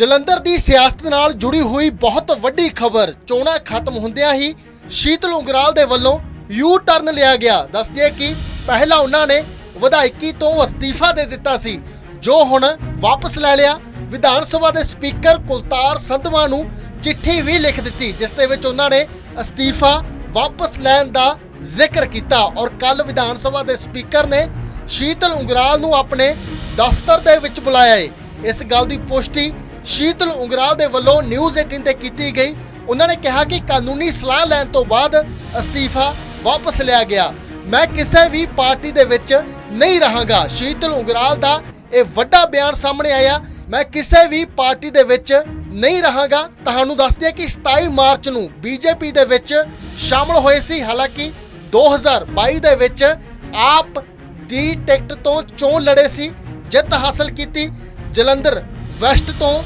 ਜਲੰਧਰ ਦੀ ਸਿਆਸਤ ਨਾਲ ਜੁੜੀ ਹੋਈ ਬਹੁਤ ਵੱਡੀ ਖਬਰ ਚੋਣਾਂ ਖਤਮ ਹੁੰਦਿਆਂ ਹੀ ਸ਼ੀਤਲ ਉਂਗਰਾਲ ਦੇ ਵੱਲੋਂ ਯੂ ਟਰਨ ਲਿਆ ਗਿਆ। ਦੱਸਦੇ ਕਿ ਪਹਿਲਾਂ ਉਹਨਾਂ ਨੇ ਵਿਧਾਇਕੀ ਤੋਂ ਅਸਤੀਫਾ ਦੇ ਦਿੱਤਾ ਸੀ, ਜੋ ਹੁਣ ਵਾਪਸ ਲੈ ਲਿਆ। ਵਿਧਾਨ ਸਭਾ ਦੇ ਸਪੀਕਰ ਕੁਲਤਾਰ ਸੰਧਵਾ ਨੂੰ ਚਿੱਠੀ ਵੀ ਲਿਖ ਦਿੱਤੀ, ਜਿਸ ਦੇ ਵਿੱਚ ਉਹਨਾਂ ਨੇ ਅਸਤੀਫਾ ਵਾਪਸ ਲੈਣ ਦਾ ਜ਼ਿਕਰ ਕੀਤਾ ਔਰ ਕੱਲ ਵਿਧਾਨ ਸਭਾ ਦੇ ਸਪੀਕਰ ਨੇ ਸ਼ੀਤਲ ਉਂਗਰਾਲ ਨੂੰ ਆਪਣੇ ਦਫ਼ਤਰ ਦੇ ਵਿੱਚ ਬੁਲਾਇਆ ਹੈ ਇਸ ਗੱਲ ਦੀ ਪੁਸ਼ਟੀ ਸ਼ੀਤਲ ਉਂਗਰਾਲ ਦੇ ਵੱਲੋਂ ਨਿਊਜ਼ 18 ਤੇ ਕੀਤੀ ਗਈ। ਉਹਨਾਂ ਨੇ ਕਿਹਾ ਕਿ ਕਾਨੂੰਨੀ ਸਲਾਹ ਲੈਣ ਤੋਂ ਬਾਅਦ ਅਸਤੀਫਾ ਵਾਪਸ ਲਿਆ ਗਿਆ। ਮੈਂ ਕਿਸੇ ਵੀ ਪਾਰਟੀ ਦੇ ਵਿੱਚ ਨਹੀਂ ਰਹਾਂਗਾ। ਸ਼ੀਤਲ ਉਂਗਰਾਲ ਦਾ ਇਹ ਵੱਡਾ ਬਿਆਨ ਸਾਹਮਣੇ ਆਇਆ। ਮੈਂ ਕਿਸੇ ਵੀ ਪਾਰਟੀ ਦੇ ਵਿੱਚ ਨਹੀਂ ਰਹਾਂਗਾ। ਤੁਹਾਨੂੰ ਦੱਸ ਦਿਆਂ ਕਿ 27 ਮਾਰਚ ਨੂੰ ਬੀਜੇਪੀ ਦੇ ਵਿੱਚ ਸ਼ਾਮਲ ਹੋਏ ਸੀ। ਹਾਲਾਂਕਿ 2022 ਦੇ ਵਿੱਚ ਆਪ ਦੀ ਟਿਕਟ ਤੋਂ ਚੋਣ ਲੜੇ ਸੀ। ਜਿੱਤ ਹਾਸਲ ਕੀਤੀ। ਜਲੰਧਰ ਵੈਸਟ ਤੋਂ